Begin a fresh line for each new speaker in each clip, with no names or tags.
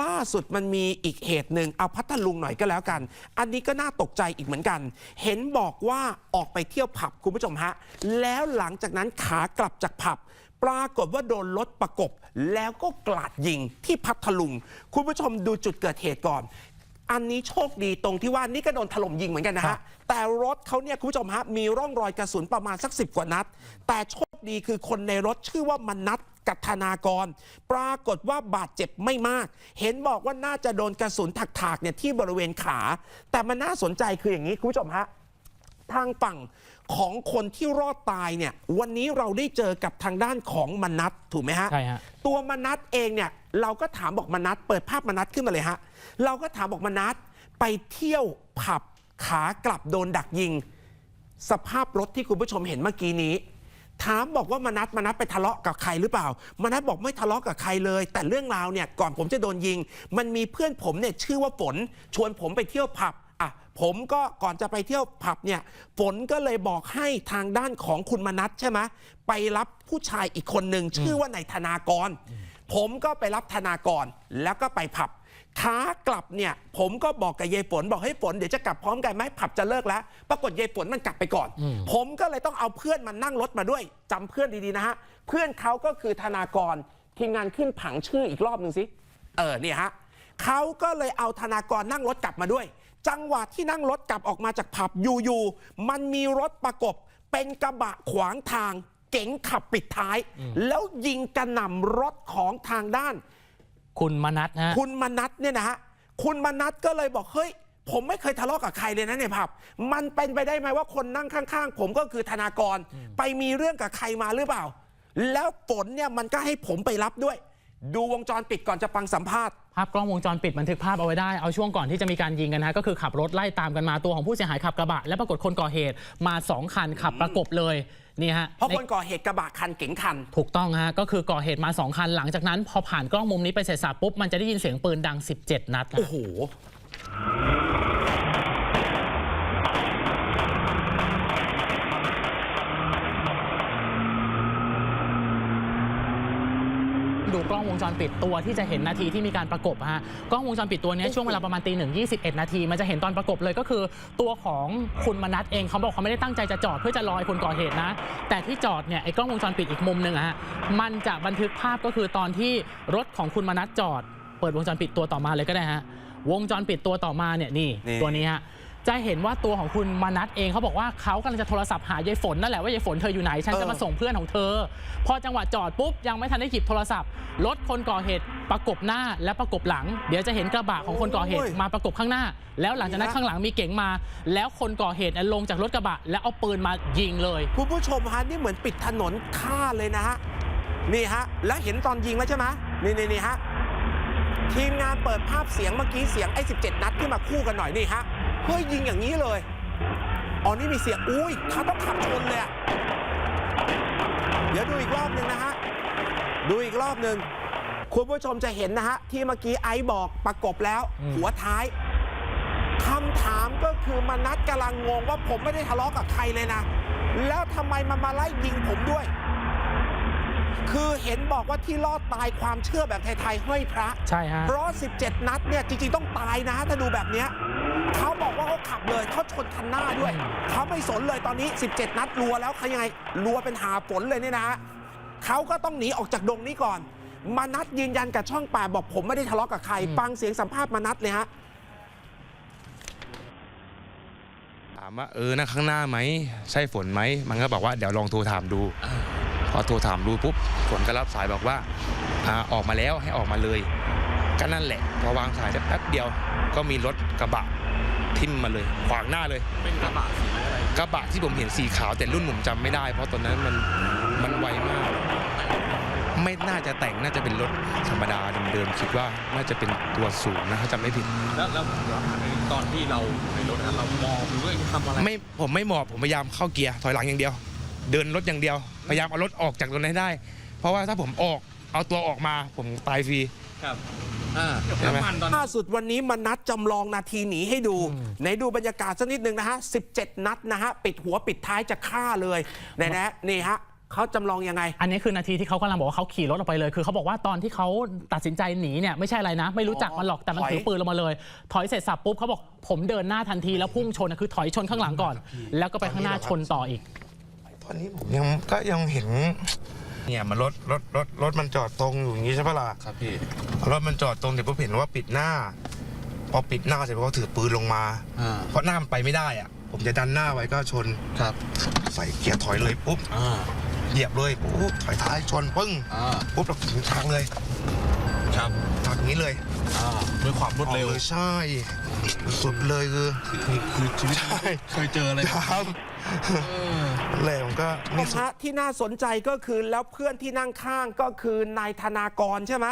ล่าสุดมันมีอีกเหตุหนึ่งเอาพัทลุงหน่อยก็แล้วกัน อันนี้ก็น่าตกใจอีกเหมือนกัน เห็นบอกว่าออกไปเที่ยวผับคุณผู้ชมฮะ แล้วหลังจากนั้นขากลับจากผับ ปรากฏว่าโดนรถประกบ แล้วก็กลาดยิงที่พัทลุง คุณผู้ชมดูจุดเกิดเหตุก่อนอันนี้โชคดีตรงที่ว่านี่ก็โดนถล่มยิงเหมือนกันนะ
ครั
ฮะ
บ
แต่รถเขาเนี่ยคุณผู้ชมฮะมีร่องรอยกระสุนประมาณสักสิบกว่านัด แต่โชค ดีคือคนในรถชื่อว่ามันนัดกับธนากร ปรากฏว่าบาดเจ็บไม่มาก เห็นบอกว่าน่าจะโดนกระสุนถักๆเนี่ยที่บริเวณขา แต่มันน่าสนใจคืออย่างนี้คุณผู้ชมฮะทางฝั่งของคนที่รอดตายเนี่ยวันนี้เราได้เจอกับทางด้านของมนัทถูกไหมฮะ
ใช่ฮะ
ตัวมนัทเองเนี่ยเราก็ถามบอกมนัทเปิดภาพมนัทขึ้นมาเลยฮะเราก็ถามบอกมนัทไปเที่ยวผับขากลับโดนดักยิง สภาพรถที่คุณผู้ชมเห็นเมื่อกี้นี้ ถามบอกว่ามนัทมนัทไปทะเลาะกับใครหรือเปล่า มนัทบอกไม่ทะเลาะกับใครเลย แต่เรื่องราวเนี่ยก่อนผมจะโดนยิง มันมีเพื่อนผมเนี่ยชื่อว่าฝนชวนผมไปเที่ยวผับอะผมก็ก่อนจะไปเที่ยวผับเนี่ยฝนก็เลยบอกให้ทางด้านของคุณมนัทใช่ไหมไปรับผู้ชายอีกคนหนึ่งชื่อว่านายธนากร ผมก็ไปรับธนากรแล้วก็ไปผับ ขากลับเนี่ยผมก็บอกกับยายฝนบอกให้ยฝนเดี๋ยวจะกลับพร้อมกันไหมผับจะเลิกแล้ว ปรากฏยายฝนมันกลับไปก่อน ผมก็เลยต้องเอาเพื่อนมานั่งรถมาด้วยจำเพื่อนดีๆนะฮะ เพื่อนเขาก็คือธนากรทีมงานขึ้นผังชื่ออีกรอบหนึ่งสิ เออเนี่ยฮะเขาก็เลยเอาธนากรนั่งรถกลับมาด้วย จังหวะที่นั่งรถกลับออกมาจากผับอยู่ๆมันมีรถประกบ เป็นกระบะขวางทาง เก๋งขับปิดท้าย แล้วยิงกระหน่ำรถของทางด้าน
คุณมนัทนะฮะ
คุณมนัทเนี่ยนะฮะคุณมนัทก็เลยบอกเฮ้ย ผมไม่เคยทะเลาะกับใครเลยนะในผับมันเป็นไปได้ไหมว่าคนนั่งข้าง ๆ ผมก็คือธนากร ไปมีเรื่องกับใครมาหรือเปล่า แล้วฝนเนี่ยมันก็ให้ผมไปรับด้วย ดูวงจรปิดก่อนจะฟังสัมภาษณ์
ภาพกล้องวงจรปิดบันทึกภาพเอาไว้ได้ เอาช่วงก่อนที่จะมีการยิงกันนะฮะก็คือขับรถไล่ตามกันมาตัวของผู้เสียหายขับกระบะ และปรากฏคนก่อเหตุมา 2 คันขับประกบเลย นี่ฮะ
เพราะ
ใน
คนก่อเหตุกระบะคันเก๋งคัน
ถูกต้องฮะก็คือก่อเหตุมา 2 คันหลังจากนั้น พอผ่านกล้องมุมนี้ไปเสร็จสับปุ๊บมันจะได้ยินเสียงปืนดัง 17 นัดนะ
โอ้โห
ดูกล้องวงจรปิดตัวที่จะเห็นนาทีที่มีการประกบอะฮะกล้องวงจรปิดตัวเนี้ยช่วงเวลาประมาณตีหนึ่งยีนาทีมันจะเห็นตอนประกบเลยก็คือ ตัวของคุณมนัทเองเขาบอกเขาไม่ได้ตั้งใจจะจอดเพื่อจะรอให้คนก่อเหตุนะ แต่ที่จอดเนี่ยไอ้กล้องวงจรปิดอีกมุมหนึ่งอะฮะมันจะบันทึกภาพก็คือตอนที่รถของคุณมนัทจอด เปิดวงจรปิดตัวต่อมาเลยก็ได้ฮะวงจรปิดตัวต่อมาเนี่ยนี่
นี่
ตัวนี้ฮะ จะเห็นว่าตัวของคุณมนัทเองเขาบอกว่าเขากำลังจะโทรศัพท์หายายฝนนั่นแหละว่ายายฝนเธออยู่ไหน ฉันจะมาส่งเพื่อนของเธอ พอจังหวะจอดปุ๊บ ยังไม่ทันได้หยิบโทรศัพท์รถคนก่อเหตุประกบหน้าและประกบหลัง เดี๋ยวจะเห็นกระบะของคนก่อเหตุมาประกบข้างหน้า แล้วหลังจากนั้นข้างหลังมีเก๋งมา แล้วคนก่อเหตุลงจากรถกระบะ แล้วเอาปืนมายิงเลย
คุณผู้ชมฮะนี่เหมือนปิดถนนฆ่าเลยนะฮะนี่ฮะแล้วเห็นตอนยิงแล้วใช่ไหมนี่นี่นี่ฮะทีมงานเปิดภาพเสียงเมื่อกี้เสียงไอ้17 นัดที่มาคู่กันหน่อยนี่ฮะ เฮ้ยยิงอย่างนี้เลยอ๋อนี่มีเสียงอุ้ยเขาต้องขับชนเลยอะเดี๋ยวดูอีกรอบหนึ่งนะฮะ ดูอีกรอบหนึ่งคุณผู้ชมจะเห็นนะฮะ ที่เมื่อกี้ไอซ์บอกประกบแล้ว
อืม
หัวท้ายคำถามก็คือมานัดกำลังงงว่าผมไม่ได้ทะเลาะกับใครเลยนะ แล้วทำไมมันมาไล่ยิงผมด้วย คือเห็นบอกว่าที่รอดตายความเชื่อแบบไทยๆห้อยพระ
ใช่ฮะ
เพราะ 17 นัดเนี่ยจริงๆต้องตายนะถ้าดูแบบเนี้ย เขาบอกว่าเขาขับเลยเขาชนคันหน้าด้วย
อืม
เขาไม่สนเลยตอนนี้ 17 นัดรัวแล้วเขายังไงรัวเป็นหาฝนเลยเนี่ยนะฮะเขาก็ต้องหนีออกจากดงนี้ก่อน มานัดยืนยันกับช่องป่าบอกผมไม่ได้ทะเลาะกับใคร ฟังเสียงสัมภาษณ์มานัดเลยฮะ
ถามว่าเออนั่งข้างหน้าไหมใช่ฝนไหมมันก็บอกว่าเดี๋ยวลองโทรถามดูพอโทรถามดูปุ๊บฝนก็รับสายบอกว่าอ่าออกมาแล้วให้ออกมาเลย ก็นั่นแหละ พอวางสายได้แป๊บเดียวก็มีรถกระบะ ทิ่มมาเลย ขวางหน้าเลย
เป็นกระบะสีอะไร
กระบะที่ผมเห็นสีขาวแต่รุ่นผมจำไม่ได้ เพราะตอนนั้นมันมันไวมาก ไม่น่าจะแต่งน่าจะเป็นรถธรรมดาเดิมๆคิดว่าน่าจะเป็นตัวสูงนะถ้าจำไม่ผิด
แล้วแล้วแล้วตอนที่เราในรถนั้นเรามองหรือว่าทำอะไร
ไม่ผมไม่หมอบผมพยายามเข้าเกียร์ถอยหลังอย่างเดียว เดินรถอย่างเดียว พยายามเอารถออกจากตรงนั้นให้ได้ เพราะว่าถ้าผมออกเอาตัวออกมาผมตายฟรี
ครับอ่า
ใช่ไหม
น้ำมันตอน
ล่าสุดวันนี้มานัดจำลองนาทีหนีให้ดูไหนดูบรรยากาศสักนิดหนึ่งนะฮะ 17 นัดนะฮะ ปิดหัวปิดท้ายจะฆ่าเลยนะนะนี่ฮะเขาจำลองยังไง
อันนี้คือนาทีที่เขากำลังบอกว่าเขาขี่รถออกไปเลย คือเขาบอกว่าตอนที่เขาตัดสินใจหนีเนี่ยไม่ใช่อะไรนะ ไม่รู้จักมันหรอกแต่มัน
ถอย
ถือปืนลงมาเลย ถอยเสร็จสับปุ๊บเขาบอกผมเดินหน้าทันทีแล้วพุ่งชนนะคือถอยชนข้างหลังก่อน แล้วก็ไปข้างหน้าชนต่ออีก
ตอนนี้ผมยังก็ยังเห็น เนี่ยมันรถรถรถรถมันจอดตรงอยู่อย่างนี้ใช่ปะล่ะ
ครับพี่
รถมันจอดตรงเดี๋ยวผมเห็นว่าปิดหน้า พอปิดหน้าเสร็จเขาถือปืนลงมา
อ่า
เพราะหน้ามันไปไม่ได้อะผมจะดันหน้าไว้ก็ชน
ครับ
ใส่เกียร์ถอยเลยปุ๊บ
อ่า
เหยียบเลยปุ๊บถอยท้ายชนปึ้ง
อ่า
ปุ๊บเราถึงทางเลย
ครับ
ทางนี้เลย
อ่าด้วยความรวดเร็ว
ออกเลยใช่สุดเลยคือ
คือคือชีวิต
ใช่
เคยเจออะไร
ครับแหละผมก็นี่สุด
ฮะที่น่าสนใจก็คือแล้วเพื่อนที่นั่งข้างก็คือนายธนากรใช่ไหม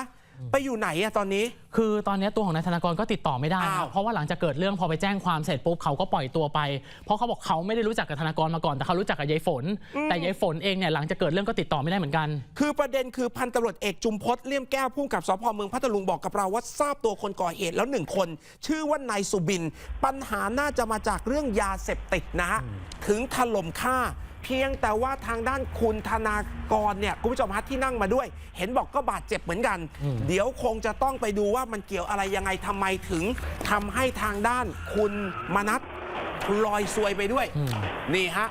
ไปอยู่ไหนอะตอนนี้
คือตอนนี้ตัวของนายธนากรก็ติดต่อไม่ได้นะ
อ้าว
เพราะว่าหลังจากเกิดเรื่องพอไปแจ้งความเสร็จปุ๊บเขาก็ปล่อยตัวไป เพราะเขาบอกเขาไม่ได้รู้จักกับธนากรมาก่อนแต่เขารู้จักกับยายฝน แต่ยายฝนเองเนี่ยหลังจากเกิดเรื่องก็ติดต่อไม่ได้เหมือนกัน
คือประเด็นคือพันตำรวจเอกจุมพศเลี่ยมแก้วผู้กำกับสพเมืองพัทลุงบอกกับเราว่าทราบตัวคนก่อเหตุแล้วหนึ่งคน ชื่อว่านายสุบิน ปัญหาน่าจะมาจากเรื่องยาเสพติดนะฮะถึงถล่มฆ่า เพียงแต่ว่าทางด้านคุณธนากรเนี่ยคุณผู้ชมฮะที่นั่งมาด้วย เห็นบอกก็บาดเจ็บเหมือนกัน เดี๋ยวคงจะต้องไปดูว่ามันเกี่ยวอะไรยังไงทำไมถึงทำให้ทางด้านคุณมนัทลอยซวยไปด้วย
อืม
นี่ฮะ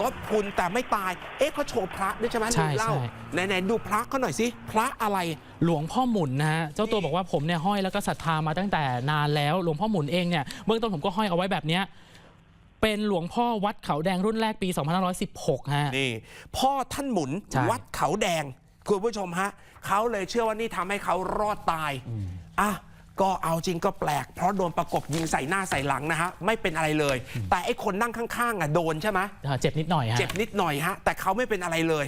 รถพุนแต่ไม่ตาย เอ๊ะเขาโชว์พระด้วยใช่ไหม
ใช่
ดูเล่า
ใช่
ไหนๆดูพระเขาหน่อยสิ พระอะไร
หลวงพ่อหมุนนะฮะ เจ้าตัวบอกว่าผมเนี่ยห้อยแล้วก็ศรัทธามาตั้งแต่นานแล้ว หลวงพ่อหมุนเองเนี่ย เบื้องต้นผมก็ห้อยเอาไว้แบบเนี้ย เป็นหลวงพ่อวัดเขาแดงรุ่นแรกปี 2516 ฮะ
นี่ พ่อท่านหมุน
ใช่
วัดเขาแดง คุณผู้ชมฮะเขาเลยเชื่อว่านี่ทำให้เขารอดตายอะก็เอาจริงก็แปลก เพราะโดนประกบยิงใส่หน้าใส่หลังนะฮะ ไม่เป็นอะไรเลย แต่ไอ้คนนั่งข้างๆอะโดนใช่ไหม
เอ่อเจ็บนิดหน่อยฮะ
เจ็บนิดหน่อยฮะ แต่เขาไม่เป็นอะไรเลย